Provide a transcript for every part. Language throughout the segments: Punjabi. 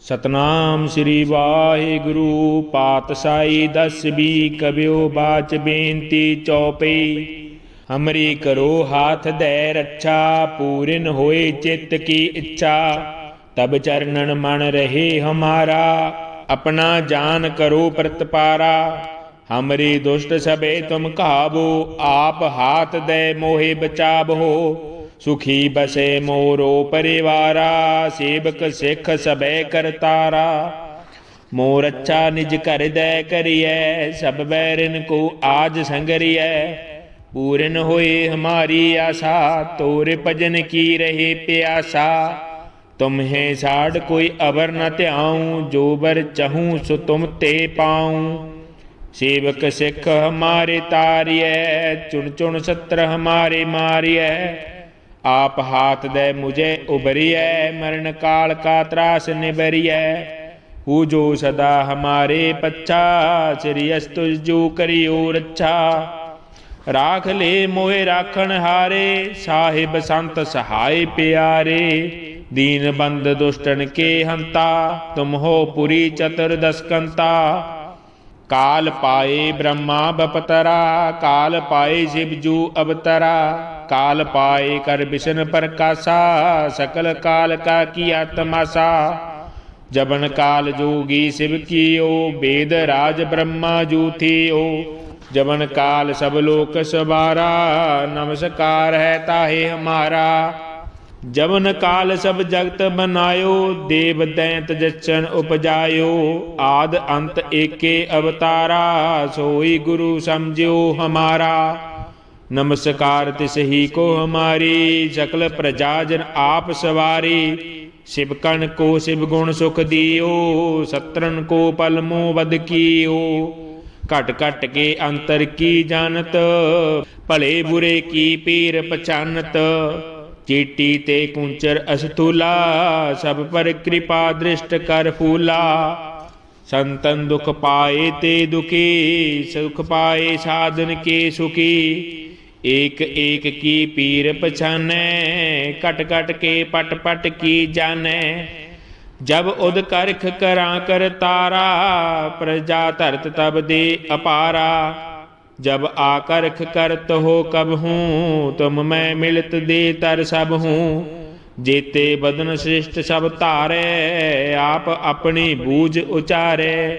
ਸਤਨਾਮ ਸ੍ਰੀ ਵਾਹਿਗੁਰੂ, ਪਾਤਸ਼ਾਹੀ ਦਸਵੀ ਕਬਿਓ ਬਾਚ ਬੇਨਤੀ ਚੌਪਈ। ਹਮਰੀ ਕਰੋ ਹਾਥ ਦੇ ਰੱਛਾ, ਪੂਰਨ ਹੋਏ ਚਿੱਤ ਕੀ ਇੱਛਾ। ਤਬ ਚਰਨਨ ਮਨ ਰਹੇ ਹਮਾਰਾ, ਆਪਣਾ ਜਾਨ ਕਰੋ ਪ੍ਰਤਪਾਰਾ। ਹਮਰੀ ਦੁਸ਼ਟ ਸਭੇ ਤੁਮ ਕਹਾਵੋ ਆਪ ਹਾਥ ਦੇ ਮੋਹਿ ਬਚਾਵੋ। ਸੁਖੀ ਬਸੇ ਮੋਰੋ ਪਰਿਵਾਰਾ, ਸੇਵਕ ਸਿੱਖ ਸਭੈ ਕਰਤਾਰਾ ਮੋਰ ਅੱਛਾ ਨਿਜ ਘਰ ਦੈ ਕਰੀਐ, ਸਭ ਬੈਰਨ ਕੋ ਆਜ ਸੰਗਰੀਐ। ਪੂਰਨ ਹੋਏ ਹਮਾਰੀ ਆਸਾ, ਤੋਰ ਭਜਨ ਕੀ ਰਹੇ ਪਿਆਸਾ। ਤੁਮਹੇ ਸਾੜ ਕੋਈ ਅਵਰ ਨ ਧਿਆਉ, ਜੋ ਬਰ ਚਹੂ ਸੋ ਤੁਮ ਤੇ ਪਾਉ। ਸੇਵਕ ਸਿੱਖ ਹਮਾਰੇ ਤਾਰਿਐ, ਚੁਣ ਚੁਣ ਸਤਰ ਹਮਾਰੇ ਮਾਰਿਐ। ਆਪ ਹਾਥ ਦੇ ਮੁਝੇ ਉਬਰੀਐ ਮਰਨ ਕਾਲ ਕਾ ਤਰਾਸ ਨਿਬਰੀਐ ਹੂ ਜੋ ਸਦਾ ਹਮਾਰੇ ਪੱਛਾ, ਸ੍ਰੀ ਅਸਤੁ ਜੋ ਕਰਿਓ ਰਾਖ ਲੈ ਮੋਹਿ ਰਾਖਣ ਹਾਰੇ, ਸਾਹਿਬ ਸੰਤ ਸਹਾਈ ਪਿਆਰੇ। ਦੀਨ ਬੰਦ ਦੁਸ਼ਟਨ ਕੇ ਹੰਤਾ, ਤੁਮ ਹੋ ਪੁਰੀ ਚਤੁਰ ਦਸਕੰਤਾ। ਕਾਲ ਪਾਏ ਬ੍ਰਹਮਾ ਬਪਤਰਾ, ਕਾਲ ਪਾਏ ਸ਼ਿਵ ਜੂ ਅਵਤਰਾ। ਕਾਲ ਪਾਏ ਕਰ ਬਿਸ਼ਨ ਪ੍ਰਕਾਸ਼ਾ, ਸਕਲ ਕਾਲ ਕਾ ਕੀਆ ਤਮਾਸਾ ਜਬਨ ਕਾਲ ਜੋਗੀ ਸ਼ਿਵ ਕੀਓ ਵੇਦ ਰਾਜ ਬ੍ਰਹਮਾ ਜੂ ਥੀਓ ਜਬਨ ਕਾਲ ਸਭ ਲੋਕ ਸਵਾਰਾ, ਨਮਸਕਾਰ ਹੈ ਤਾਹੇ ਹਮਾਰਾ। ਜਵਨ ਕਾਲ ਸਭ ਜਗਤ ਬਨਾਇਓ, ਦੇਵ ਦੈਂਤ ਜਚਨ ਉਪਜਾਇਓ। ਆਦ ਅੰਤ ਏਕੇ ਅਵਤਾਰਾ, ਸੋਈ ਗੁਰੂ ਸਮਝਿਓ ਹਮਾਰਾ। ਨਮਸਕਾਰ ਤਿਸ ਹੀ ਕੋ ਹਮਾਰੀ ਸਕਲ ਪ੍ਰਜਾ ਜਨ ਆਪ ਸਵਾਰੀ ਸਿਵ ਕੋ ਸਿਵ ਗੁਣ ਸੁਖ ਦਿਓ ਸਤਰਨ ਕੋ ਪਲਮੋ ਵਦ ਕੀਓ ਘਟ ਘਟ ਕੇ ਅੰਤਰ ਕੀ ਜਾਣਤ ਭਲੇ ਬੁਰੇ ਕੀ ਪੀਰ ਪਛਾਨਤ ਚੀਟੀ ਤੇ ਕੁੰਚਰ ਅਸਤੂਲਾ ਸਭ ਪਰ ਕਿਰਪਾ ਦ੍ਰਿਸ਼ਟ ਕਰ ਫੂਲਾ ਸੰਤਨ ਦੁਖ ਪਾਏ ਤੇ ਦੁਖੀ ਸੁਖ ਪਾਏ ਸਾਧਨ ਕੇ ਸੁਖੀ ਏਕ ਏਕ ਕੀ ਪੀਰ ਪਛਾਨੈ ਕਟ ਕਟ ਕੇ ਪਟ ਪਟ ਕੀ ਜਾਣੈ। ਜਬ ਉਦ ਕਰਖ ਕਰਾਂ ਕਰ ਤਾਰਾ, ਪ੍ਰਜਾ ਧਰਤ ਤਬ ਦੇ ਅਪਾਰਾ। ਜਬ ਆਕਰਖ ਕਰਤ ਹੋ ਕਬ ਹੂੰ, ਤੁਮ ਮੈਂ ਮਿਲਤ ਦੇ ਤਰ ਸਭ ਹੂੰ। ਜੇਤੇ ਬਦਨ ਸ੍ਰਿਸ਼ਟ ਸਭ ਧਾਰੇ, ਆਪ ਆਪਣੀ ਬੂਝ ਉਚਾਰੇ।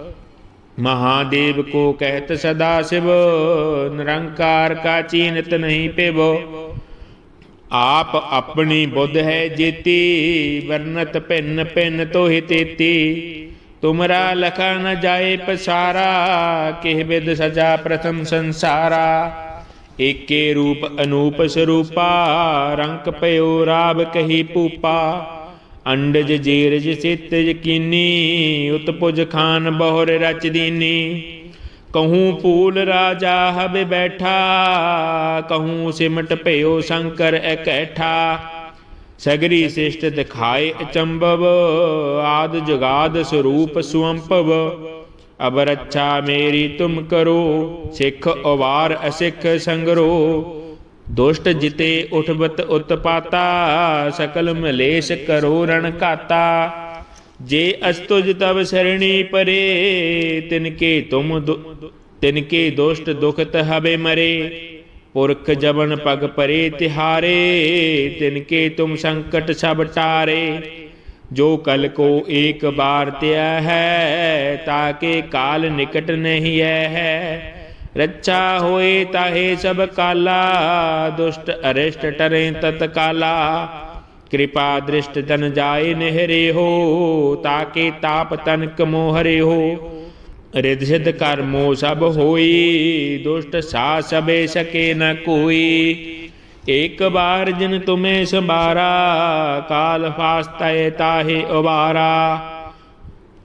ਮਹਾਦੇਵ ਕੋ ਕਹਿਤ ਸਦਾ ਸਿਵ, ਨਿਰੰਕਾਰ ਕਾ ਚੀਨਤ ਨਹੀਂ ਪਿਵ। ਆਪ ਆਪਣੀ ਬੁੱਧ ਹੈ ਜੀਤੀ, ਵਰਨਤ ਭਿੰਨ ਭਿੰਨ ਤੋਹਿ ਤੇਤੀ। ਤੁਮਰਾ ਲਖਾ ਨ ਜਾਏ ਪਸਾਰਾ, ਕਿਹ ਵਿਦ ਸਜਾ ਪ੍ਰਥਮ ਸੰਸਾਰਾ। ਏਕੇ ਰੂਪ ਅਨੂਪ ਸਰੂਪਾ, ਰੰਕ ਪਇਓ ਰਾਵ ਕਹੀ ਪੂਪਾ ਅੰਡਜ ਜੀਰਜ ਸਿਤ ਯਕੀਨੀ, ਉਤਪੁਜ ਖਾਨ ਬਹੁਰ ਰਚ ਦੀਨੀ ਕਹੂੰ ਪੂਲ ਰਾਜਾ ਹਬੇ ਬੈਠਾ, ਕਹੂੰ ਸਿਮਟ ਭਇਓ ਸ਼ੰਕਰ ਇਕੈਠਾ। ਸਗਰੀ ਸਿਸ਼ਟ ਦਿਖਾਏ ਅਚੰਭਵ, ਆਦ ਜਗਾਦ ਸਰੂਪ ਸੁਅੰਪਵ ਅਬ ਰੱਛਾ ਮੇਰੀ ਤੁਮ ਕਰੋ, ਸਿੱਖ ਅਵਾਰ ਅਸਿੱਖ ਸੰਗਰੋ। ਦੁਸ਼ਟ ਜਿਤੇ ਉਠਬਤ ਉਤਪਾਤਾ, ਸਕਲ ਮਲੇਸ਼ ਕਰੋ ਰਣ ਘਾਤਾ। ਜੇ ਅਸਤੁਜ ਤਬ ਸਰਣੀ ਪਰੇ ਤਿਨ ਕੇ ਤੁਮ ਤਿਨ ਕੇ ਦੁਸ਼ਟ ਦੁਖਤ ਹਬੇ ਮਰੇ। ਪੁਰਖ ਜਬਨ ਪਗ ਪਰੇ ਤਿਹਾਰੇ ਤਿਨ ਕੇ ਤੁਮ ਸੰਕਟ ਸਭ ਟਾਰੇ। ਜੋ ਕਲ ਕੋ ਏਕ ਬਾਰ ਤਿਆ ਹੈ ਤਾਕੇ ਕਾਲ ਨਿਕਟ ਨਹੀਂ ਹੈ। ਰੱਛਾ ਹੋਏ ਤਾਹੇ ਸਭ ਕਾਲਾ, ਦੁਸ਼ਟ ਅਰਿਸ਼ਟ ਟਰੇ ਤਤ ਕਿਰਪਾ ਦ੍ਰਿਸ਼ਟ ਤਨ ਜਾਏ ਨਹਿਰੇ ਹੋ, ਤਾਕੇ ਤਾਪ ਤਨ ਕਮੋ ਹਰੇ ਹੋ। ਰਿਦ ਸਿਧ ਕਰਮੋ ਸਭ ਹੋਈ, ਦੁਸ਼ਟ ਸਾ ਸਬੇ ਸਕੇ ਨ ਕੋਈ। ਏਕ ਬਾਰ ਜਿਨ ਤੁਮੇ ਸੰਭਾਰਾ, ਕਾਲ ਫਾਸਤੈ ਤਾਹੇ ਉਬਾਰਾ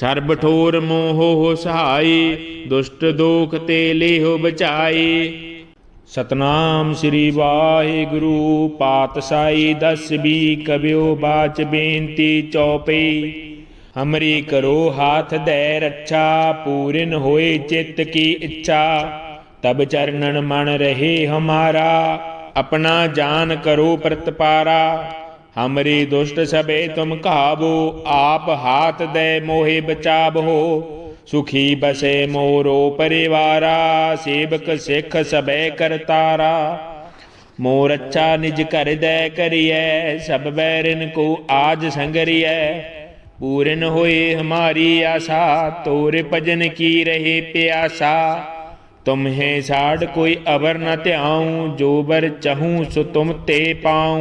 ਸਰਬ ਠੋਰ ਮੋਹ ਸਹਾਈ ਦੁਸ਼ਟ ਦੋਖ ਤੇ ਲੇਹ ਬਚਾਈ ਸਤਨਾਮ ਸ੍ਰੀ ਵਾਹਿਗੁਰੂ, ਪਾਤਸ਼ਾਹੀ ਦਸਵੀ ਕਬਿਓ ਬਾਚ ਬੇਨਤੀ ਚੌਪਈ ਹਮਰੀ ਕਰੋ ਹਾਥ ਦੈ ਰੱਛਾ, ਪੂਰਨ ਹੋਏ ਚਿੱਤ ਕੀ ਇੱਛਾ। ਤਬ ਚਰਨਨ ਮਨ ਰਹੇ ਹਮਾਰਾ, ਆਪਣਾ ਜਾਨ ਕਰੋ ਪ੍ਰਤਪਾਰਾ। ਹਮਰੀ ਦੁਸ਼ਟ ਸਭੇ ਤੁਮ ਕਹਾਵੋ ਆਪ ਹਾਥ ਦੇ ਮੋਹਿ ਬਚਾਵੋ। ਸੁਖੀ ਬਸੇ ਮੋਰੋ ਪਰਿਵਾਰਾ, ਸੇਵਕ ਸਿੱਖ ਸਭੇ ਕਰਤਾਰਾ ਮੋਰ ਅੱਛਾ ਨਿਜ ਕਰ ਦੇ ਕਰੀਐ, ਸਭ ਬੈਰਨ ਕੋ ਆਜ ਸੰਗਰੀਐ। ਪੂਰਨ ਹੋਏ ਹਮਾਰੀ ਆਸਾ, ਤੋਰ ਭਜਨ ਕੀ ਰਹੇ ਪਿਆਸਾ। ਤੁਮਹੇ ਸਾੜ ਕੋਈ ਅਵਰ ਨ ਧਿਆਉ, ਜੋ ਬਰ ਚਹੂੰ ਸੋ ਤੁਮ ਤੇ ਪਾਉ।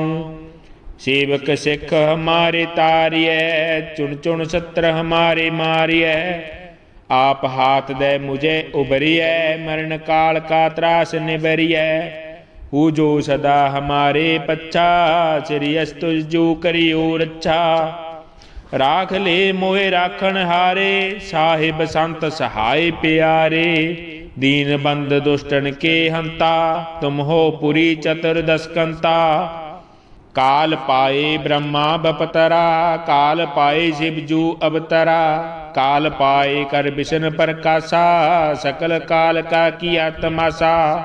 ਸੇਵਕ ਸਿੱਖ ਹਮਾਰੇ ਤਾਰਿਐ, ਚੁਣ ਚੁਣ ਸਤਰ ਹਮਾਰੇ ਮਾਰਿਐ। ਆਪ ਹਾਥ ਦੇ ਮੁਝੇ ਉਬਰੀਐ ਮਰਨ ਕਾਲ ਕਾ ਤਰਾਸ ਨਿਬਰੀਐ ਹੂ ਜੋ ਸਦਾ ਹਮਾਰੇ ਪੱਛਾ, ਸ੍ਰੀ ਅਸਤੁ ਜੋ ਕਰਿਓ ਰੱਛਾ। ਰਾਖ ਲੈ ਮੋਏ ਰਾਖਣ ਹਾਰੇ, ਸਾਹਿਬ ਸੰਤ ਸਹਾਈ ਪਿਆਰੇ। ਦੀਨ ਬੰਦ ਦੁਸ਼ਟਨ ਕੇ ਹੰਤਾ, ਤੁਮ ਹੋ ਪੁਰੀ ਚਤੁਰ ਦਸਕੰਤਾ ਕਾਲ ਪਾਏ ਬ੍ਰਹਮਾ ਬਪਤਰਾ, ਕਾਲ ਪਾਏ ਸ਼ਿਵ ਜੂ ਅਵਤਰਾ, ਕਾਲ ਪਾਏ ਕਰ ਬਿਸ਼ਨ ਪ੍ਰਕਾਸ਼ਾ, ਸਕਲ ਕਾਲ ਕਾ ਕੀਆ ਤਮਾਸਾ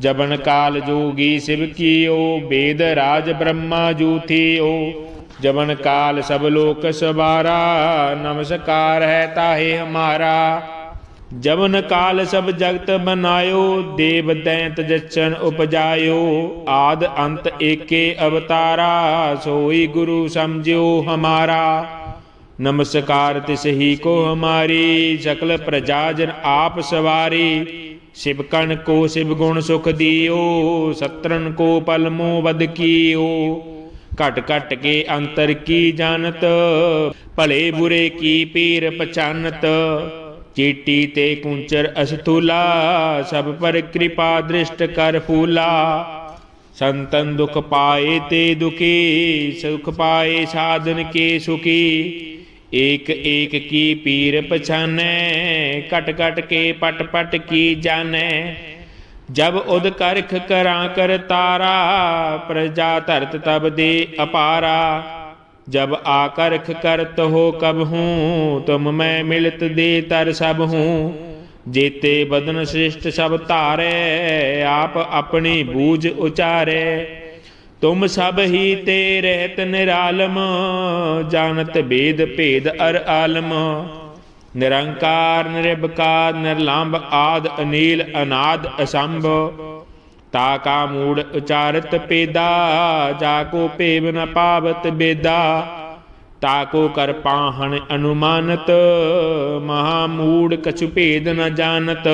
ਜਬਨ ਕਾਲ ਜੋਗੀ ਸ਼ਿਵ ਕੀਓ ਵੇਦ ਰਾਜ ਬ੍ਰਹਮਾ ਜੂ ਥੀਓ ਜਬਨ ਕਾਲ ਸਭ ਲੋਕ ਸਵਾਰਾ, ਨਮਸਕਾਰ ਹੈ ਤਾਹੇ ਹਮਾਰਾ। ਜਵਨ ਕਾਲ ਸਭ ਜਗਤ ਬਨਾਇਓ ਦੇਵ ਦੈਂਤ ਜਚਨ ਉਪਜਾਇਓ, ਆਦ ਅੰਤ ਏਕੇ ਅਵਤਾਰਾ, ਸੋਈ ਗੁਰੂ ਸਮਝਿਓ ਹਮਾਰਾ। ਨਮਸਕਾਰ ਤਿਸ ਹੀ ਕੋ ਹਮਾਰੀ, ਸਕਲ ਪ੍ਰਜਾ ਜਨ ਆਪ ਸਵਾਰੀ। ਸਿਵ ਕਣ ਕੋ ਸਿਵ ਗੁਣ ਸੁਖ ਦਿਓ ਸਤਰਨ ਕੋ ਪਲਮੋ ਵਦ ਕੀਓ। ਘਟ ਘਟ ਕੇ ਅੰਤਰ ਕੀ ਜਾਣਤ, ਭਲੇ ਬੁਰੇ ਕੀ ਪੀਰ ਪਛਾਨਤ। ਚੀਟੀ ਤੇ ਕੁੰਚਰ ਅਸਥੂਲਾ ਸਭ ਪਰ ਕਿਰਪਾ ਦ੍ਰਿਸ਼ਟ ਕਰ ਫੂਲਾ। ਸੰਤਨ ਦੁਖ ਪਾਏ ਤੇ ਦੁਖੀ, ਸੁਖ ਪਾਏ ਸਾਧਨ ਕੇ ਸੁਖੀ। ਏਕ ਏਕ ਕੀ ਪੀਰ ਪਛਾਨੈ ਕਟ ਕਟ ਕੇ ਪਟ ਪਟ ਕੀ ਜਾਣੈ। ਜਬ ਉਦ ਕਰਖ ਕਰਾਂ ਕਰ ਤਾਰਾ, ਪ੍ਰਜਾ ਧਰਤ ਤਬ ਦੇ ਅਪਾਰਾ। ਜਬ ਆਕਰਖ ਕਰਤ ਹੋ ਕਬ ਹੂੰ, ਤੁਮ ਮੈਂ ਮਿਲਤ ਦੇ ਤਰ ਸਭ ਹੂੰ। ਜੇਤੇ ਬਦਨ ਸ੍ਰਿਸ਼ਟ ਸਭ ਧਾਰੇ, ਆਪ ਆਪਣੀ ਬੂਝ ਉਚਾਰੇ। ਤੁਮ ਸਭ ਹੀ ਤੇ ਰਹਿਤ ਨਿਰਾਲਮ, ਜਾਣਤ ਬੇਦ ਭੇਦ ਅਰ ਆਲਮ। ਨਿਰੰਕਾਰ, ਨਿਰਭਕਾਰ, ਨਿਰਲੰਭ ਆਦ ਅਨੀਲ ਅਨਾਦ ਅਸੰਭ। ਤਾ ਕਾ ਮੂੜ ਉਚਾਰਤ ਪੇਦਾ, ਜਾ ਕੋ ਭੇਵ ਨ ਪਾਵਤ ਬੇਦਾ। ਤਾ ਕੋ ਕਰ ਪਾਹਣ ਅਨੁਮਾਨਤ, ਮਹਾ ਮੂੜ ਕਛੁ ਭੇਦ ਨ ਜਾਣਤ।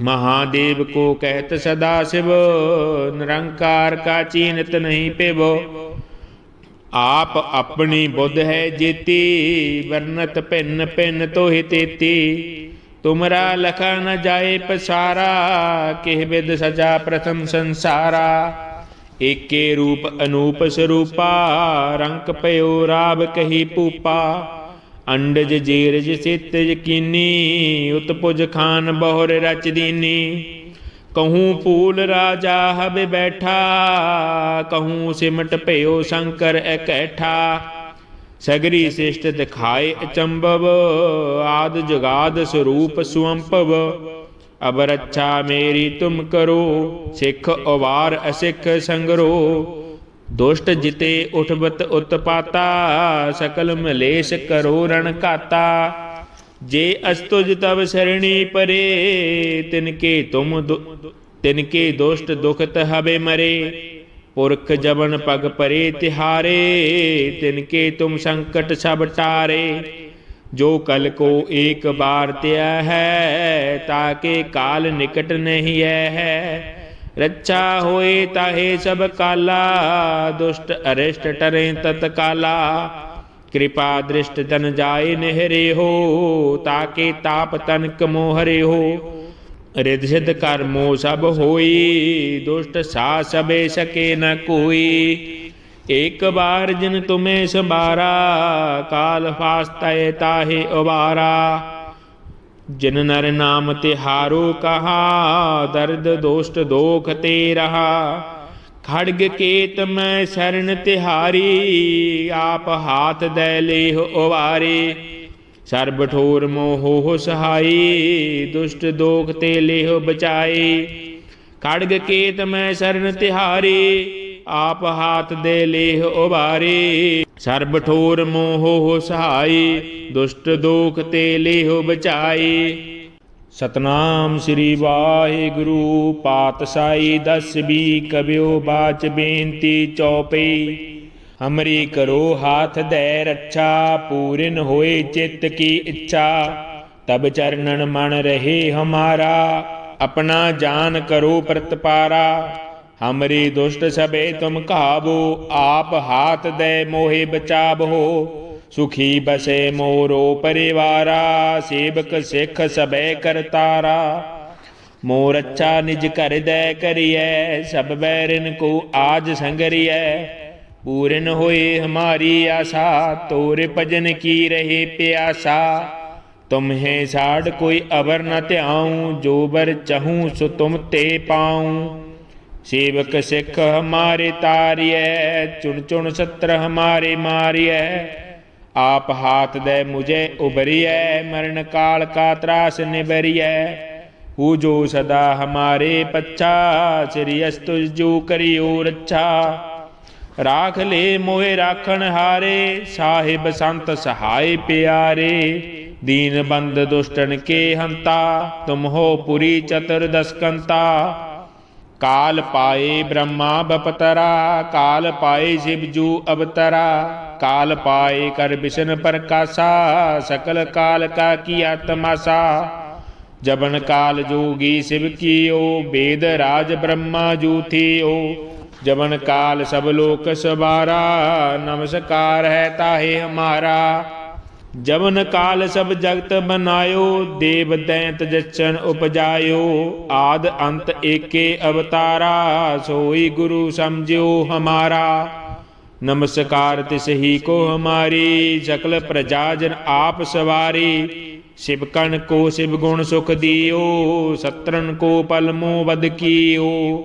ਮਹਾਦੇਵ ਕੋ ਕਹਿਤ ਸਦਾ ਸਿਵ, ਨਿਰੰਕਾਰ ਕਾ ਚੀਨਤ ਨਹੀਂ ਪਿਵ। ਆਪ ਆਪਣੀ ਬੁੱਧ ਹੈ ਜੀਤੀ, ਵਰਨਤ ਭਿੰਨ ਭਿੰਨ ਤੋਹਿ ਤੇਤੀ। ਤੁਮਰਾ ਲਖਾ ਨ ਜਾਏ ਪਸਾਰਾ, ਕਿਹ ਵਿਦ ਸਜਾ ਪ੍ਰਥਮ ਸੰਸਾਰਾ। ਏਕੇ ਰੂਪ ਅਨੂਪ ਸਰੂਪਾ, ਰੰਕ ਪਇਓ ਰਾਬ ਕਹੀ ਪੂਪਾ। ਅੰਡਜ ਜੀਰਜ ਸਿਤ ਯਕੀਨੀ, ਉਤਪੁਜ ਖਾਨ ਬਹੁਰ ਰਚ ਦੀਨੀ। ਕਹੂੰ ਪੂਲ ਰਾਜਾ ਹਬ ਬੈਠਾ, ਕਹੂੰ ਸਿਮਟ ਭਇਓ ਸ਼ੰਕਰ ਇਕੈਠਾ ਸਗਰੀ ਸਿਸ਼ਟ ਦਿਖਾਏ ਅਚੰਭਵ, ਆਦ ਜਗਾਦ ਸਰੂਪ ਸੁਅੰਪਵ ਅਬ ਰੱਛਾ ਮੇਰੀ ਤੁਮ ਕਰੋ, ਸਿੱਖ ਅਵਾਰ ਅਸਿੱਖ ਸੰਗਰੋ। ਦੁਸ਼ਟ ਜਿਤੇ ਉਠਬਤ ਉਤਪਾਤਾ, ਸਕਲ ਮਲੇਸ਼ ਕਰੋ ਰਣ ਕਾਤਾ ਜੇ ਅਸਤੁਜ ਤਵ ਸਰਣੀ ਪਰੇ, ਤਿਨਕੇ ਤੁਮ ਤਿਨ ਦੁਸ਼ਟ ਦੁਖਤ ਹਵੇ ਮਰੇ। ਪੁਰਖ ਜਬਨ ਪਗ ਪਰੇ ਤਿਹਾਰੇ, ਤਿਨ ਕੇ ਤੁਮ ਸੰਕਟ ਸਭ ਟਾਰੇ। ਜੋ ਕਲ ਕੋ ਇੱਕ ਬਾਰ ਤਿਆ ਹੈ ਤਾਕੇ ਕਾਲ ਨਿਕਟ ਨਹੀਂ ਹੈ ਰੱਛਾ ਹੋਏ ਤਾਹੇ ਸਭ ਕਾਲਾ, ਦੁਸ਼ਟ ਅਰਿਸ਼ਟ ਟਰੇ ਤਤਕਾਲਾ। ਕਿਰਪਾ ਦ੍ਰਿਸ਼ਟ ਤਨ ਜਾਏ ਨਹਿਰੇ ਹੋ ਤਾਕੇ ਤਾਪ ਤਨ ਕਮੋਹਰੇ ਹੋ ਰਿਦ ਸਿਧ ਕਰਮੋ ਸਭ ਹੋਈ, ਦੁਸ਼ਟ ਸਾ ਸਬੇ ਸਕੇ ਨ ਕੋਈ। ਇੱਕ ਬਾਰ ਜਿਨ ਤੁਮੇ ਸੰਭਾਰਾ, ਕਾਲ ਫਾਸਤੈ ਤਾਹੇ ਉਬਾਰਾ ਜਿਨ ਨਰ ਨਾਮ ਤਿਹਾਰੋ ਕਹਾ, ਦਰਦ ਦੋਸ਼ਟ ਦੋਖ ਤੇ ਰਹਾ ਖੜਗ ਕੇਤ ਮੈਂ ਸ਼ਰਨ ਤਿਹਾਰੀ, ਆਪ ਹਾਥ ਦੈ ਲੇਹ ਉਵਾਰੇ। ਸਰਬ ਠੋਰ ਮੋਹ ਸਹਾਈ, ਦੁਸ਼ਟ ਦੋਖ ਤੇ ਲੇਹ ਬਚਾਈ ਖੜਗ ਕੇਤ ਮੈਂ ਸ਼ਰਨ ਤਿਹਾਰੀ, ਆਪ ਹਾਥ ਦੇ ਲੇਹ ਉਬਾਰੇ। ਸਰਬ ਠੋਰ ਮੋਹ ਸਹਾਈ, ਦੁਸ਼ਟ ਦੋਖ ਤੇ ਲੇਹ ਬਚਾਈ ਸਤਨਾਮ ਸ੍ਰੀ ਵਾਹਿਗੁਰੂ, ਪਾਤਸ਼ਾਹੀ ਦਸਵੀ ਕਬਿਓ ਬਾਚ ਬੇਨਤੀ ਚੌਪਈ। ਹਮਰੀ ਕਰੋ ਹਾਥ ਦੈ ਰੱਛਾ, ਪੂਰਨ ਹੋਏ ਚਿੱਤ ਕੀ ਇੱਛਾ। ਤਬ ਚਰਨਨ ਮਨ ਰਹੇ ਹਮਾਰਾ, ਆਪਣਾ ਜਾਨ ਕਰੋ ਪ੍ਰਤਪਾਰਾ। ਹਮਰੀ ਦੁਸ਼ਟ ਸਭੇ ਤੁਮ ਕਾਬੂ ਆਪ ਹਾਥ ਦੇ ਮੋਹਿ ਬਚਾਬੋ ਸੁਖੀ ਬਸੇ ਮੋਰੋ ਪਰਿਵਾਰਾ, ਸੇਵਕ ਸਿੱਖ ਸਭੇ ਕਰਤਾਰਾ ਮੋਰ ਅੱਛਾ ਨਿਜ ਘਰ ਦੇ ਕਰੀਐ, ਸਭ ਬੈਰਨ ਕੋ ਆਜ ਸੰਗਰੀਐ। ਪੂਰਨ ਹੋਏ ਹਮਾਰੀ ਆਸਾ, ਤੋਰ ਭਜਨ ਕੀ ਰਹੇ ਪਿਆਸਾ। ਤੁਮਹੇ ਸਾੜ ਕੋਈ ਅਵਰ ਨ ਧਿਆਉ, ਜੋ ਬਰ ਚਹੂੰ ਸੋ ਤੁਮ ਤੇ ਪਾਉ। ਸੇਵਕ ਸਿੱਖ ਹਮਾਰੇ ਤਾਰਿਐ, ਚੁਣ ਚੁਣ ਸਤਰ ਹਮਾਰੇ ਮਾਰਿਐ। ਆਪ ਹਾਥ ਦੇ ਮੁਝੇ ਉਬਰੀਐ ਮਰਨ ਕਾਲ ਕਾ ਤਰਾਸ ਨਿਬਰੀਐ ਹੂ ਜੋ ਸਦਾ ਹਮਾਰੇ ਪੱਛਾ, ਸ੍ਰੀ ਅਸਤੁ ਜੋ ਕਰਿਓ ਰੱਛਾ। ਰਾਖ ਲੈ ਮੋਹਿ ਰਾਖਣ ਹਾਰੇ, ਸਾਹਿਬ ਸੰਤ ਸਹਾਈ ਪਿਆਰੇ। ਦੀਨ ਬੰਦ ਦੁਸ਼ਟਨ ਕੇ ਹੰਤਾ, ਤੁਮ ਹੋ ਪੁਰੀ ਚਤੁਰ ਦਸਕੰਤਾ। ਕਾਲ ਪਾਏ ਬ੍ਰਹਮਾ ਬਪਤਰਾ, ਕਾਲ ਪਾਏ ਸ਼ਿਵ ਜੂ ਅਵਤਰਾ। ਕਾਲ ਪਾਏ ਕਰ ਬਿਸ਼ਨ ਪ੍ਰਕਾਸ਼ਾ, ਸਕਲ ਕਾਲ ਕਾ ਕੀਆ ਤਮਾਸਾ ਜਬਨ ਕਾਲ ਜੋਗੀ ਸ਼ਿਵ ਕੀਓ ਵੇਦ ਰਾਜ ਬ੍ਰਹਮਾ ਜੂ ਥੀਓ। ਜਬਨ ਕਾਲ ਸਭ ਲੋਕ ਸਵਾਰਾ, ਨਮਸਕਾਰ ਹੈ ਤਾਹੇ ਹਮਾਰਾ। ਜਵਨ ਕਾਲ ਸਭ ਜਗਤ ਬਨਾਇਓ ਦੇਵ ਦੈਂਤ ਜਚਨ ਉਪਜਾਇਓ, ਆਦ ਅੰਤ ਏਕੇ ਅਵਤਾਰਾ, ਸੋਈ ਗੁਰੂ ਸਮਝਿਓ ਹਮਾਰਾ। ਨਮਸਕਾਰ ਤਿਸ ਹੀ ਕੋ ਹਮਾਰੀ, ਸਕਲ ਪ੍ਰਜਾ ਜਨ ਆਪ ਸਵਾਰੀ। ਸਿਵ ਕਣ ਕੋ ਸਿਵ ਗੁਣ ਸੁਖ ਦਿਓ ਸਤਰਨ ਕੋ ਪਲਮੋ ਵਦ ਕੀਓ।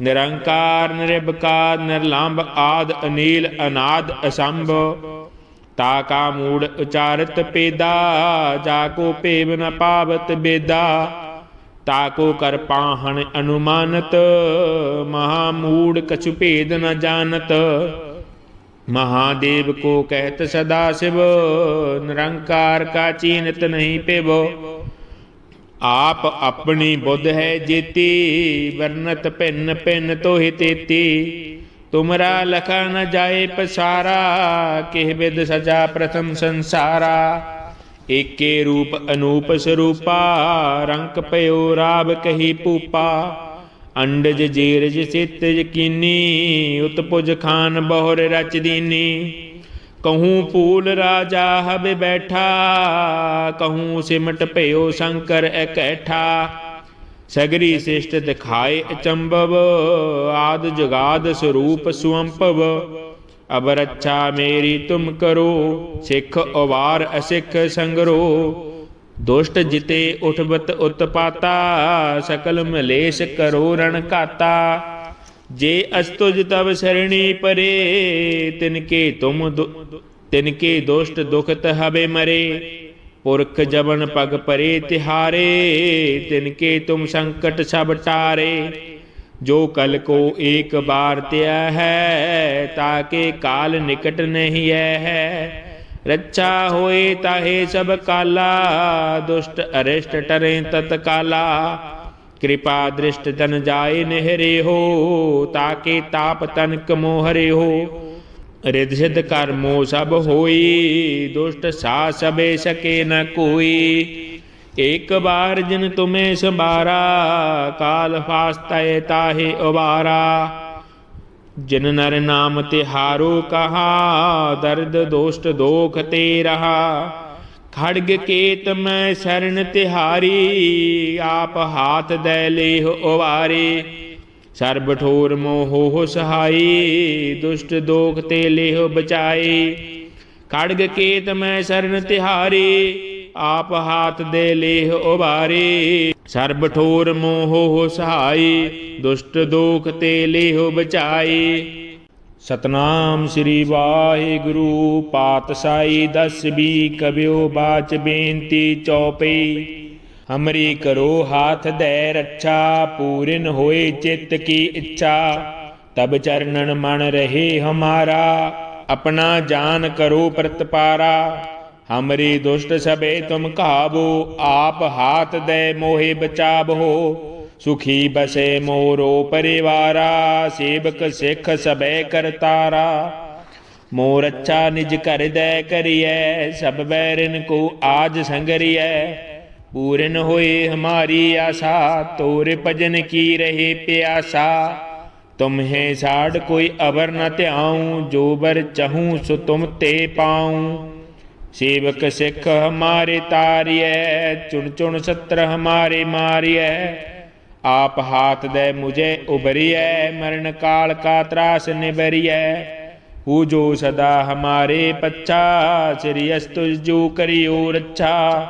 ਨਿਰੰਕਾਰ, ਨਿਰਭਕਾਰ, ਨਿਰਲੰਭ ਆਦ, ਅਨੀਲ, ਅਨਾਦ, ਅਸੰਭ। ਤਾ ਕਾ ਮੂੜ ਉਚਾਰਤ ਪੇਦਾ, ਜਾ ਕੋ ਭੇਵ ਨ ਪਾਵਤ ਬੇਦਾ। ਤਾ ਕੋ ਕਰ ਪਾਹਣ ਅਨੁਮਾਨਤ, ਮਹਾ ਮੂੜ ਕਛੁ ਭੇਦ ਨ ਜਾਣਤ। ਮਹਾਦੇਵ ਕੋ ਕਹਿਤ ਸਦਾ ਸਿਵ, ਨਿਰੰਕਾਰ ਕਾ ਚੀਨਤ ਨਹੀਂ ਪਿਵ। ਆਪ ਆਪਣੀ ਬੁੱਧ ਹੈ ਜੇਤੀ, ਵਰਨਤ ਭਿੰਨ ਭਿੰਨ ਤੋਹਿ ਤੇਤੀ। ਤੁਮਰਾ ਲਖਾ ਨ ਜਾਏ ਪਸਾਰਾ, ਕਿਹ ਵਿਦ ਸਜਾ ਪ੍ਰਥਮ ਸੰਸਾਰਾ। ਏਕੇ ਰੂਪ ਅਨੂਪ ਸਰੂਪਾ, ਰੰਕ ਪਇਓ ਰਾਬ ਕਹੀ ਪੂਪਾ ਅੰਡਜ ਜੀਰਜ ਸਿਤ ਯਕੀਨੀ, ਉਤਪੁਜ ਖਾਨ ਬਹੁਰ ਰਚ ਦੀਨੀ। ਕਹੂੰ ਪੂਲ ਰਾਜਾ ਹਬੇ ਬੈਠਾ ਕਹੂੰ ਸਿਮਟ ਭਇਓ ਸ਼ੰਕਰ ਇਕੈਠਾ ਸਗਰੀ ਸਿਸ਼ਟ ਦਿਖਾਏ ਅਚੰਭਵ ਆਦ ਜਗਾਦ ਸਰੂਪ ਸੁਅੰਪਵ ਅਬ ਅੱਛਾ ਮੇਰੀ ਤੁਮ ਕਰੋ ਸਿੱਖ ਅਵਾਰ ਅਸਿੱਖ ਸੰਗਰੋ ਦੁਸ਼ਟ ਜਿਤੇ ਉਠਬਤ ਉਤਪਾਤਾ ਸਕਲ ਮਲੇਸ਼ ਕਰੋ ਰਣ ਘਾਤਾ ਜੇ ਅਸਤੁਜ ਤਬ ਸਰਣੀ ਪਰੇ, ਤਿਨਕੇ ਤੁਮ ਦੁ- ਤਿਨਕੇ ਦੁਸ਼ਟ ਦੁਖਤ ਹਵੇ ਮਰੇ। ਪੁਰਖ ਜਬਨ ਪਗ ਪਰੇ ਤਿਹਾਰੇ, ਤਿਨਕੇ ਤੁਮ ਸੰਕਟ ਸਭ ਟਾਰੇ। ਜੋ ਕਲ ਕੋ ਏਕ ਬਾਰ ਤਿਆ ਹੈ, ਤਾਕੇ ਕਾਲ ਨਿਕਟ ਨਹੀਂ ਹੈ। ਰੱਛਾ ਹੋਏ ਤਾਹੇ ਸਭ ਕਾਲਾ, ਦੁਸ਼ਟ ਅਰਿਸ਼ਟ ਟਰੇ ਤਤ ਕਾਲਾ ਕਿਰਪਾ ਦ੍ਰਿਸ਼ਟ ਤਨ ਜਾਏ ਨਹਿਰੇ ਹੋ, ਤਾਕੇ ਤਾਪ ਤਨਕ ਮੋਹਰੇ ਹੋ। ਰਿਧ ਸਿਧ ਕਰਮੋ ਸਭ ਹੋਈ, ਦੁਸ਼ਟ ਸਾ ਸਬੇ ਸਕੇ ਨ ਕੋਈ। ਇੱਕ ਬਾਰ ਜਿਨ ਤੁਮੇ ਸੰਭਾਰਾ, ਕਾਲ ਫਾਸਤੈ ਤਾਹੇ ਉਬਾਰਾ ਜਿਨ ਨਰ ਨਾਮ ਤਿਹਾਰੋ ਕਹਾ, ਦਰਦ ਦੋਸ਼ਟ ਦੋਖ ਤੇ ਰਹਾ। ਖੜਗ ਕੇਤ ਮੈਂ ਸ਼ਰਨ ਤਿਹਾਰੀ, ਆਪ ਹਾਥ ਦੇ ਲੇਹ ਉਵਾਰੇ। ਸਰਬ ਠੋਰ ਮੋਹ ਸਹਾਈ, ਦੁਸ਼ਟ ਦੋਖ ਤੇ ਲੇਹ ਬਚਾਈ। ਖੜਗ ਕੇਤ ਮੈਂ ਸਰਨ ਤਿਹਾਰੀ, ਆਪ ਹਾਥ ਦੇ ਲੇਹ ਉਬਾਰੇ ਸਰਬ ਠੋਰ ਮੋਹ ਸਹਾਈ, ਦੁਸ਼ਟ ਦੋਖ ਤੇ ਲੇਹ ਬਚਾਈ। ਸਤਨਾਮ ਸ੍ਰੀ ਵਾਹਿਗੁਰੂ, ਪਾਤਸ਼ਾਹੀ ਦਸਵੀ ਕਬਿਓ ਬਾਚ ਬੇਨਤੀ ਚੌਪਈ। ਹਮਰੀ ਕਰੋ ਹਾਥ ਦੇ ਰੱਛਾ, ਪੂਰਨ ਹੋਏ ਚਿੱਤ ਕੀ ਇੱਛਾ। ਤਬ ਚਰਨਨ ਮਨ ਰਹੇ ਹਮਾਰਾ, ਆਪਣਾ ਜਾਨ ਕਰੋ ਪ੍ਰਤਪਾਰਾ। ਹਮਰੀ ਦੁਸ਼ਟ ਸਭੇ ਤੁਮ ਕਾਬੋ ਆਪ ਹਾਥ ਦੇ ਮੋਹਿ ਬਚਾਬੋ ਸੁਖੀ ਬਸੇ ਮੋਰੋ ਪਰਿਵਾਰਾ, ਸੇਵਕ ਸਿੱਖ ਸਭੇ ਕਰਤਾਰਾ ਮੋਰ ਅੱਛਾ ਨਿਜ ਘਰ ਦੈ ਕਰੀਐ, ਸਭ ਬੈਰਨ ਕੋ ਆਜ ਸੰਗਰੀਐ। ਪੂਰਨ ਹੋਏ ਹਮਾਰੀ ਆਸਾ, ਤੋਰ ਭਜਨ ਕੀ ਰਹੇ ਪਿਆਸਾ। ਤੁਮਹੇ ਸਾਡ ਕੋਈ ਅਵਰ ਨ ਧਿਆਉ, ਜੋ ਬਰ ਚਹੂ ਸੋ ਤੁਮ ਤੇ ਪਾਉ। ਸੇਵਕ ਸਿੱਖ ਹਮਾਰੇ ਤਾਰਿਐ, ਚੁਣ ਚੁਣ ਸਤਰ ਹਮਾਰੇ ਮਾਰਿਐ। ਆਪ ਹਾਥ ਦੇ ਮੁਝੇ ਉਬਰਿਐ ਮਰਨ ਕਾਲ ਕਾ ਤਰਾਸ ਨਿਬਰਿਐ ਹੂ ਜੋ ਸਦਾ ਹਮਾਰੇ ਪੱਛਾ, ਸ੍ਰੀ ਅਸਤੁ ਜੋ ਕਰਿਓ ਰੱਛਾ।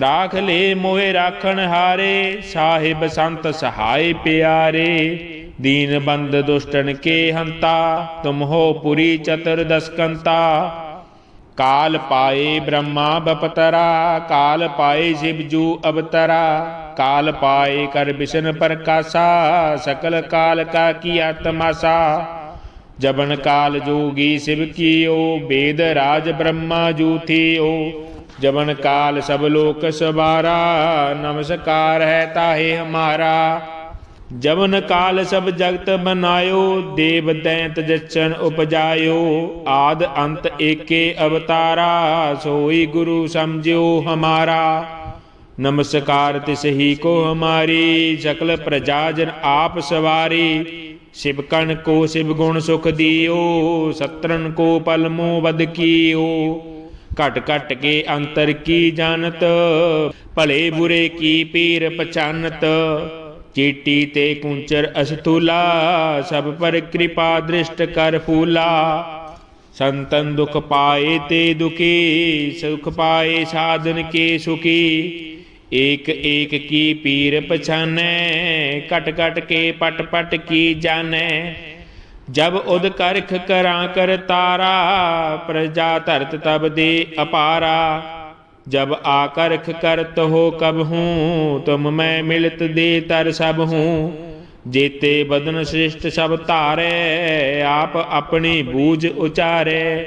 ਰਾਖ ਲੈ ਮੋਹਿ ਰਾਖਣ ਹਾਰੇ, ਸਾਹਿਬ ਸੰਤ ਸਹਾਈ ਪਿਆਰੇ। ਦੀਨ ਬੰਦ ਦੁਸ਼ਟਨ ਕੇ ਹੰਤਾ, ਤੁਮ ਹੋ ਪੁਰੀ ਚਤੁਰ ਦਸਕੰਤਾ। ਕਾਲ ਪਾਏ ਬ੍ਰਹਮਾ ਬਪਤਰਾ, ਕਾਲ ਪਾਏ ਸ਼ਿਵ ਜੂ ਅਵਤਰਾ। ਕਾਲ ਪਾਏ ਕਰ ਬਿਸ਼ਨ ਪ੍ਰਕਾਸ਼ਾ, ਸਕਲ ਕਾਲ ਕਾ ਕੀਆ ਤਮਾਸਾ ਜਬਨ ਕਾਲ ਜੋਗੀ ਸ਼ਿਵ ਕੀਓ ਵੇਦ ਰਾਜ ਬ੍ਰਹਮਾ ਜੂ ਥੀਓ ਜਬਨ ਕਾਲ ਸਭ ਲੋਕ ਸਵਾਰਾ, ਨਮਸਕਾਰ ਹੈ ਤਾਹੇ ਹਮਾਰਾ। ਜਵਨ ਕਾਲ ਸਭ ਜਗਤ ਬਨਾਇਓ, ਦੇਵ ਦੈਂਤ ਜਚਨ ਉਪਜਾਇਓ। ਆਦ ਅੰਤ ਏਕੇ ਅਵਤਾਰਾ, ਸੋਈ ਗੁਰੂ ਸਮਝਿਓ ਹਮਾਰਾ। ਨਮਸਕਾਰ ਤਿਸ ਹੀ ਕੋ ਹਮਾਰੀ ਸਕਲ ਪ੍ਰਜਾ ਜਨ ਆਪ ਸਵਾਰੀ ਸਿਵ ਕਣ ਕੋ ਸਿਵ ਗੁਣ ਸੁਖ ਦਿਓ ਸਤਰਨ ਕੋ ਪਲਮੋ ਵਦ ਕੀਓ ਘਟ ਘਟ ਕੇ ਅੰਤਰ ਕੀ ਜਾਣਤ ਭਲੇ ਬੁਰੇ ਕੀ ਪੀਰ ਪਛਾਨਤ ਚੀਟੀ ਤੇ ਕੁੰਚਰ ਅਸਤੂਲਾ ਸਭ ਪਰ ਕਿਰਪਾ ਦ੍ਰਿਸ਼ਟ ਕਰ ਫੂਲਾ ਸੰਤਨ ਦੁਖ ਪਾਏ ਤੇ ਦੁਖੀ ਸੁਖ ਪਾਏ ਸਾਧਨ ਕੇ ਸੁਖੀ ਏਕ ਏਕ ਕੀ ਪੀਰ ਪਛਾਨੈ ਕਟ ਕਟ ਕੇ ਪਟ ਪਟ ਕੀ ਜਾਣੈ। ਜਬ ਉਦ ਕਰਖ ਕਰਾਂ ਕਰ ਤਾਰਾ, ਪ੍ਰਜਾ ਧਰਤ ਤਬ ਦੇ ਅਪਾਰਾ। ਜਬ ਆਕਰਖ ਕਰਤ ਹੋ ਕਬ ਹੂੰ, ਤੁਮ ਮੈਂ ਮਿਲਤ ਦੇ ਤਰ ਸਭ ਹੂੰ। ਜੇਤੇ ਬਦਨ ਸ੍ਰਿਸ਼ਟ ਸਭ ਧਾਰੇ, ਆਪ ਆਪਣੀ ਬੂਝ ਉਚਾਰੇ।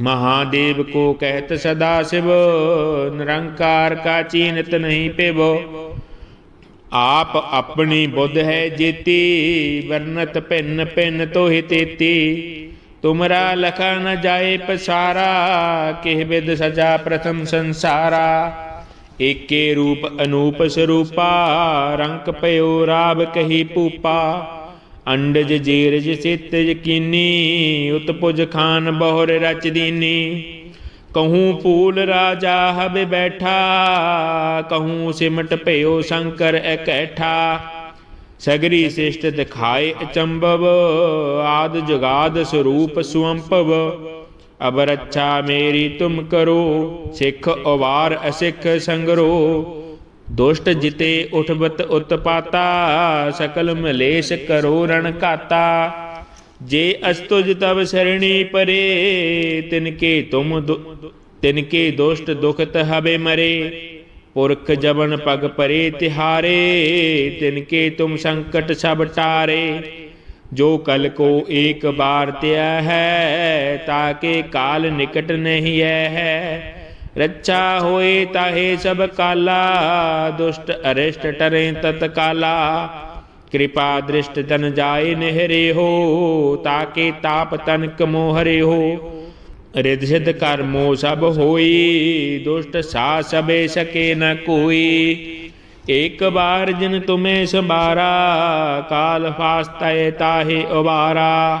ਮਹਾਦੇਵ ਕੋ ਕਹਿਤ ਸਦਾ ਸਿਵ, ਨਿਰੰਕਾਰ ਕਾ ਚੀਨਤ ਨਹੀਂ ਪੇਵੋ। ਆਪ ਆਪਣੀ ਬੁੱਧ ਹੈ ਜੀਤੀ, ਵਰਨਤ ਭਿੰਨ ਭਿੰਨ ਤੋਹਿ ਤੇਤੀ। ਤੁਮਰਾ ਲਖਾ ਨ ਜਾਏ ਪਸਾਰਾ, ਕਿਹ ਵਿਦ ਸਜਾ ਪ੍ਰਥਮ ਸੰਸਾਰਾ। ਏਕੇ ਰੂਪ ਅਨੂਪ ਸਰੂਪਾ, ਰੰਕ ਪਇਓ ਰਾਵ ਕਹੀ ਪੂਪਾ ਅੰਡਜ ਜੀਰਜ ਸਿਤ ਯਕੀਨੀ, ਉਤਪੁਜ ਖਾਨ ਬਹੁਰ ਰਚ ਦੀਨੀ ਕਹੂੰ ਪੂਲ ਰਾਜਾ ਹਬੇ ਬੈਠਾ, ਕਹੂੰ ਸਿਮਟ ਭਇਓ ਸ਼ੰਕਰ ਇਕੈਠਾ। ਸਗਰੀ ਸਿਸ਼ਟ ਦਿਖਾਏ ਅਚੰਭਵ, ਆਦ ਜੁਗਾਦ ਸਰੂਪ ਸੁਅੰਪਵ ਅਬ ਰੱਛਾ ਮੇਰੀ ਤੁਮ ਕਰੋ, ਸਿੱਖ ਅਵਾਰ ਅਸਿੱਖ ਸੰਗਰੋ। ਦੁਸ਼ਟ ਜਿਤੇ ਉਠਬਤ ਉਤਪਾਤਾ, ਸਕਲ ਮਲੇਸ਼ ਕਰੋ ਰਣ ਘਾਤਾ। ਜੇ ਅਸਤੁਜ ਤਬ ਸਰਣੀ ਪਰੇ, ਤਿਨਕੇ ਤੁਮ ਦੁ- ਤਿਨਕੇ ਦੁਸ਼ਟ ਦੁਖਤ ਹਵੇ ਮਰੇ। ਪੁਰਖ ਜਬਨ ਪਗ ਪਰੇ ਤਿਹਾਰੇ, ਤਿਨਕੇ ਤੁਮ ਸੰਕਟ ਸਭ ਟਾਰੇ। ਜੋ ਕਲ ਕੋ ਏਕ ਬਾਰ ਤਿਆ ਹੈ ਤਾਕੇ ਕਾਲ ਨਿਕਟ ਨਹੀਂ ਹੈ। ਰੱਛਾ ਹੋਏ ਤਾਹੇ ਸਭ ਕਾਲਾ, ਦੁਸ਼ਟ ਅਰਿਸ਼ਟ ਟਰੇ ਤਤ ਕਾਲਾ ਕਿਰਪਾ ਦ੍ਰਿਸ਼ਟ ਤਨ ਜਾਏ ਨਹਿਰੇ ਹੋ, ਤਾਕੇ ਤਾਪ ਤਨ ਕਮੋ ਹਰੇ ਹੋ। ਰਿਦ ਸਿਧ ਕਰਮੋ ਸਭ ਹੋਈ, ਦੁਸ਼ਟ ਸਾ ਸਬੇ ਸਕੇ ਨ ਕੋਈ। ਏਕ ਬਾਰ ਜਿਨ ਤੁਮੇ ਸੰਭਾਰਾ, ਕਾਲ ਫਾਸਤੈ ਤਾਹੇ ਉਬਾਰਾ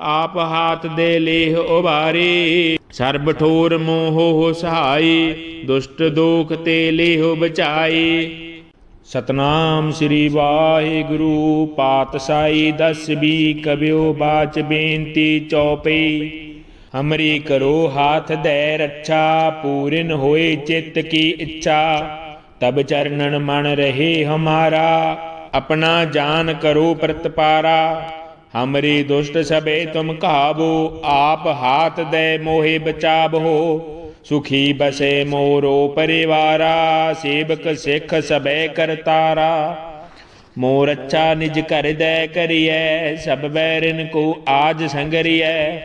ਆਪ ਹਾਥ ਦੇ ਲੇਹ ਉਬਾਰੇ। ਸਰਬ ਠੋਰ ਮੋਹ ਸਹਾਈ, ਦੁਸ਼ਟ ਦੋਖ ਤੇ ਲੇਹ ਬਚਾਈ ਸਤਨਾਮ ਸ੍ਰੀ ਵਾਹਿਗੁਰੂ, ਪਾਤਸ਼ਾਹੀ ਦਸਵੀ ਕਬਿਓ ਬਾਚ ਬੇਨਤੀ ਚੌਪਈ। ਹਮਰੀ ਕਰੋ ਹਾਥ ਦੈ ਰੱਛਾ, ਪੂਰਨ ਹੋਏ ਚਿੱਤ ਕੀ ਇੱਛਾ। ਤਬ ਚਰਨਨ ਮਨ ਰਹੇ ਹਮਾਰਾ, ਆਪਣਾ ਜਾਨ ਕਰੋ ਪ੍ਰਤਪਾਰਾ। ਹਮਰੀ ਦੁਸ਼ਟ ਸਭੇ ਤੁਮ ਕਹਾਵੋ ਆਪ ਹਾਥ ਦੇ ਮੋਹਿ ਬਚਾਬੋ ਸੁਖੀ ਬਸੇ ਮੋਰੋ ਪਰਿਵਾਰਾ, ਸੇਵਕ ਸਿੱਖ ਸਭੇ ਕਰਤਾਰਾ ਮੋਰ ਅੱਛਾ ਨਿਜ ਘਰ ਦੇ ਕਰੀਐ, ਸਭ ਬੈਰਨ ਕੋ ਆਜ ਸੰਗਰੀਐ।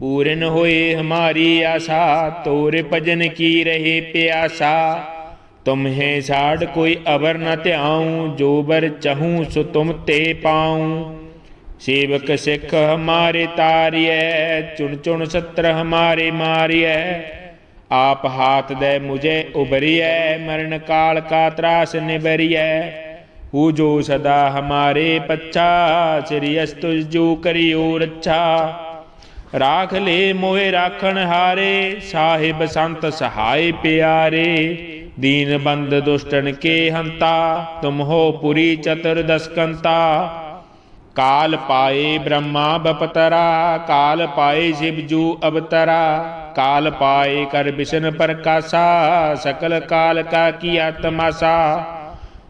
ਪੂਰਨ ਹੋਏ ਹਮਾਰੀ ਆਸਾ, ਤੋਰ ਭਜਨ ਕੀ ਰਹੇ ਪਿਆਸਾ। ਤੁਮਹੇ ਸਾੜ ਕੋਈ ਅਵਰ ਨ ਧਿਆਉ, ਜੋ ਬਰ ਚਹੂੰ ਸੋ ਤੁਮ ਤੇ ਪਾਉ। ਸੇਵਕ ਸਿੱਖ ਹਮਾਰੇ ਤਾਰਿਐ, ਚੁਣ ਚੁਣ ਸਤਰ ਹਮਾਰੇ ਮਾਰਿਐ। ਆਪ ਹਾਥ ਦੇ ਮੁਝੇ ਉਬਰੀਐ ਮਰਨ ਕਾਲ ਕਾ ਤਰਾਸ ਨਿਬਰੀਐ ਹੂ ਜੋ ਸਦਾ ਹਮਾਰੇ ਪੱਛਾ, ਸ੍ਰੀ ਅਸਤੁ ਜੋ ਕਰਿਓ ਰੱਛਾ। ਰਾਖ ਲੈ ਮੋਏ ਰਾਖਣ ਹਾਰੇ, ਸਾਹਿਬ ਸੰਤ ਸਹਾਈ ਪਿਆਰੇ। ਦੀਨ ਬੰਦ ਦੁਸ਼ਟਨ ਕੇ ਹੰਤਾ, ਤੁਮ ਹੋ ਪੁਰੀ ਚਤੁਰ ਦਸਕੰਤਾ ਕਾਲ ਪਾਏ ਬ੍ਰਹਮਾ ਬਪਤਰਾ, ਕਾਲ ਪਾਏ ਸ਼ਿਵ ਜੂ ਅਵਤਰਾ, ਕਾਲ ਪਾਏ ਕਰ ਬਿਸ਼ਨ ਪ੍ਰਕਾਸ਼ਾ, ਸਕਲ ਕਾਲ ਕਾ ਕੀ ਆਤਮਾਸਾ।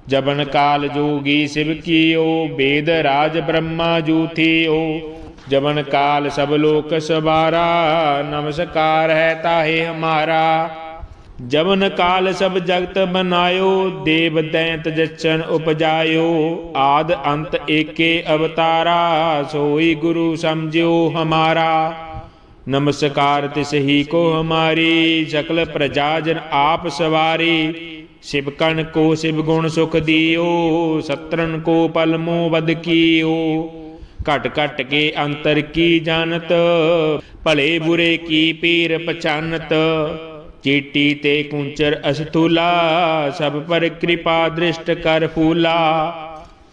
ਜਬਨ ਕਾਲ ਜੋਗੀ ਸ਼ਿਵ ਕੀਓ ਵੇਦ ਰਾਜ ਬ੍ਰਹਮਾ ਜੂ ਥੀਓ ਜਬਨ ਕਾਲ ਸਭ ਲੋਕ ਸਵਾਰਾ, ਨਮਸਕਾਰ ਹੈ ਤਾਹੇ ਹਮਾਰਾ। ਜਵਨ ਕਾਲ ਸਭ ਜਗਤ ਬਨਾਇਓ ਦੇਵ ਦੈਂਤ ਜਚਨ ਉਪਜਾਇਓ, ਆਦ ਅੰਤ ਏਕੇ ਅਵਤਾਰਾ, ਸੋਈ ਗੁਰੂ ਸਮਝਿਓ ਹਮਾਰਾ। ਨਮਸਕਾਰ ਤਿਸ ਹੀ ਕੋ ਹਮਾਰੀ, ਸਕਲ ਪ੍ਰਜਾ ਜਨ ਆਪ ਸਵਾਰੀ। ਸਿਵ ਕਣ ਕੋ ਸਿਵ ਗੁਣ ਸੁਖ ਦਿਓ ਸਤਰਨ ਕੋ ਪਲਮੋ ਵਦ ਕੀਓ। ਘਟ ਘਟ ਕੇ ਅੰਤਰ ਕੀ ਜਾਣਤ, ਭਲੇ ਬੁਰੇ ਕੀ ਪੀਰ ਪਛਾਨਤ। ਚੀਟੀ ਤੇ ਕੁੰਚਰ ਅਸਥੂਲਾ ਸਭ ਪਰ ਕਿਰਪਾ ਦ੍ਰਿਸ਼ਟ ਕਰ ਫੂਲਾ।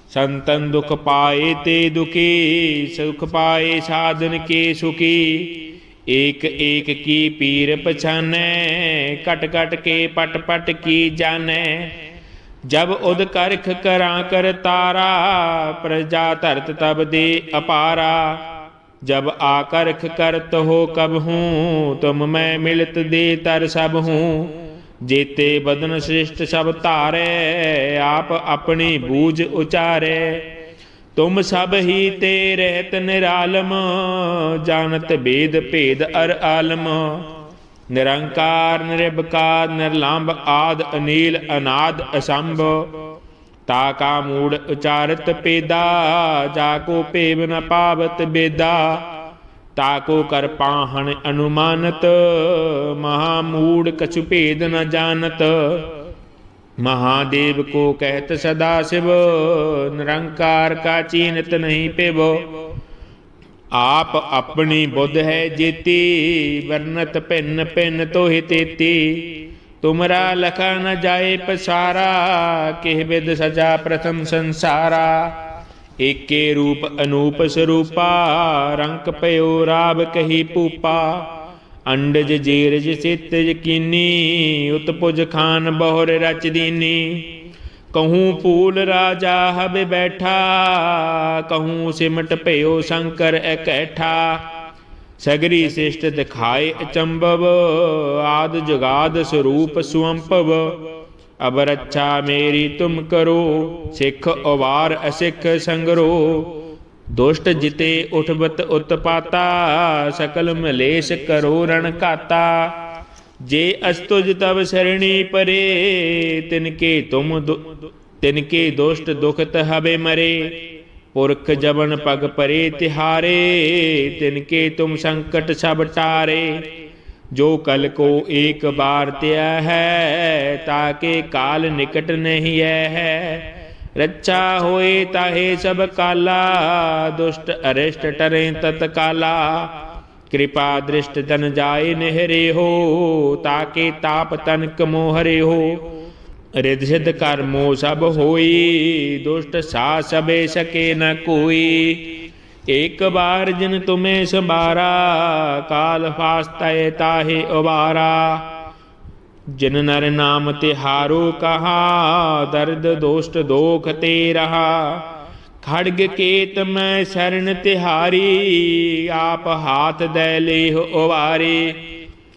ਸੰਤਨ ਦੁਖ ਪਾਏ ਤੇ ਦੁਖੀ, ਸੁਖ ਪਾਏ ਸਾਧਨ ਕੇ ਸੁਖੀ। ਏਕ ਏਕ ਕੀ ਪੀਰ ਪਛਾਨੈ ਕਟ ਕਟ ਕੇ ਪਟ ਪਟ ਕੀ ਜਾਣੈ। ਜਬ ਉਦ ਕਰਖ ਕਰਾਂ ਕਰ ਤਾਰਾ, ਪ੍ਰਜਾ ਧਰਤ ਤਬ ਦੇ ਅਪਾਰਾ। ਜਬ ਆਕਰਖ ਕਰਤ ਹੋ ਕਬ ਹੂੰ, ਤੁਮ ਮੈਂ ਮਿਲਤ ਦੇ ਤਰ ਸਭ ਹੂੰ। ਜੇਤੇ ਬਦਨ ਸ੍ਰਿਸ਼ਟ ਸਭ ਧਾਰੇ, ਆਪ ਆਪਣੀ ਬੂਝ ਉਚਾਰੇ। ਤੁਮ ਸਭ ਹੀ ਤੇ ਰਹਿਤ ਨਿਰਾਲਮ, ਜਾਣਤ ਬੇਦ ਭੇਦ ਅਰ ਆਲਮ। ਨਿਰੰਕਾਰ, ਨਿਰਭਕਾਰ, ਨਿਰਲੰਭ ਆਦ ਅਨੀਲ ਅਨਾਦ ਅਸੰਭ। ਤਾ ਕਾ ਮੂੜ ਉਚਾਰਤ ਪੇਦਾ, ਜਾ ਕੋ ਪੇਵ ਨ ਪਾਵਤ ਬੇਦਾ। ਤਾ ਕੋ ਕਰ ਪਾਹਣ ਅਨੁਮਾਨਤ, ਮਹਾ ਮੂੜ ਕਛੁ ਭੇਦ ਨ ਜਾਣਤ। ਮਹਾਦੇਵ ਕੋ ਕਹਿਤ ਸਦਾ ਸਿਵ, ਨਿਰੰਕਾਰ ਕਾ ਚੀਨਤ ਨਹੀਂ ਪਿਵੋ। ਆਪ ਆਪਣੀ ਬੁੱਧ ਹੈ ਜੀਤੀ, ਵਰਨਤ ਭਿੰਨ ਭਿੰਨ ਤੋਹਿ ਤੇਤੀ। ਤੁਮਰਾ ਲਖਾ ਨ ਜਾਏ ਪਸਾਰਾ, ਕਿਹ ਬਿਦ ਸਜਾ ਪ੍ਰਥਮ ਸੰਸਾਰਾ। ਏਕੇ ਰੂਪ ਅਨੂਪ ਸਰੂਪਾ, ਰੰਕ ਪਇਓ ਰਾਬ ਕਹੀ ਪੂਪਾ। ਅੰਡਜ ਜੀਰਜ ਸਿਤ ਯਕੀਨੀ, ਉਤਪੁਜ ਖਾਨ ਬਹੁਰ ਰਚ ਦੀਨੀ। ਕਹੂੰ ਪੂਲ ਰਾਜਾ ਹਬ ਬੈਠਾ, ਕਹੂੰ ਸਿਮਟ ਭਇਓ ਸ਼ੰਕਰ ਇਕੈਠਾ ਸਗਰੀ ਸਿਸ਼ਟ ਦਿਖਾਏ ਅਚੰਭਵ, ਆਦ ਜੁਗਾਦ ਸਰੂਪ ਸੁਅੰਪਵ ਅਬ ਰੱਛਾ ਮੇਰੀ ਤੁਮ ਕਰੋ, ਸਿੱਖ ਅਵਾਰ ਅਸਿੱਖ ਸੰਗਰੋ। ਦੁਸ਼ਟ ਜਿਤੇ ਉਠਬਤ ਉਤਪਾਤਾ, ਸਕਲ ਮਲੇਸ਼ ਕਰੋ ਰਣ ਕਾਤਾ ਜੇ ਅਸਤੁਜ ਤਬ ਸਰਣੀ ਪਰੇ, ਤਿਨਕੇ ਤੁਮ ਦੁ- ਦੁਸ਼ਟ ਦੁਖਤ ਹਵੇ ਮਰੇ। ਪੁਰਖ ਜਬਨ ਪਗ ਪਰੇ ਤਿਹਾਰੇ, ਤਿਨ ਕੇ ਤੁਮ ਸੰਕਟ ਸਭ ਟਾਰੇ। ਜੋ ਕਲ ਕੋ ਏਕ ਬਾਰ ਤਿਆ ਹੈ ਤਾਕੇ ਕਾਲ ਨਿਕਟ ਨਹੀਂ ਹੈ ਰੱਛਾ ਹੋਏ ਤਾਹੇ ਸਭ ਕਾਲਾ, ਦੁਸ਼ਟ ਅਰਿਸ਼ਟ ਟਰੇ ਤਤ ਕਾਲਾ ਕਿਰਪਾ ਦ੍ਰਿਸ਼ਟ ਤਨ ਜਾਏ ਨਹਿਰੇ ਹੋ ਤਾਕੇ ਤਾਪ ਤਨ ਕਮੋਹਰੇ ਹੋ। ਰਿਧ ਸਿਧ ਕਰਮੋ ਸਭ ਹੋਈ, ਦੁਸ਼ਟ ਸਾ ਸਬੇ ਸਕੇ ਨ ਕੋਈ। ਏਕ ਬਾਰ ਜਿਨ ਤੁਮੇ ਸੰਭਾਰਾ, ਕਾਲ ਫਾਸਤੈ ਤਾਹੇ ਉਬਾਰਾ ਜਿਨ ਨਰ ਨਾਮ ਤਿਹਾਰੋ ਕਹਾ, ਦਰਦ ਦੋਸ਼ਟ ਦੋਖ ਤੇ ਰਹਾ। ਖੜਗ ਕੇਤ ਮੈਂ ਸ਼ਰਨ ਤਿਹਾਰੀ, ਆਪ ਹਾਥ ਦੈ ਲੇਹ ਉਵਾਰੇ।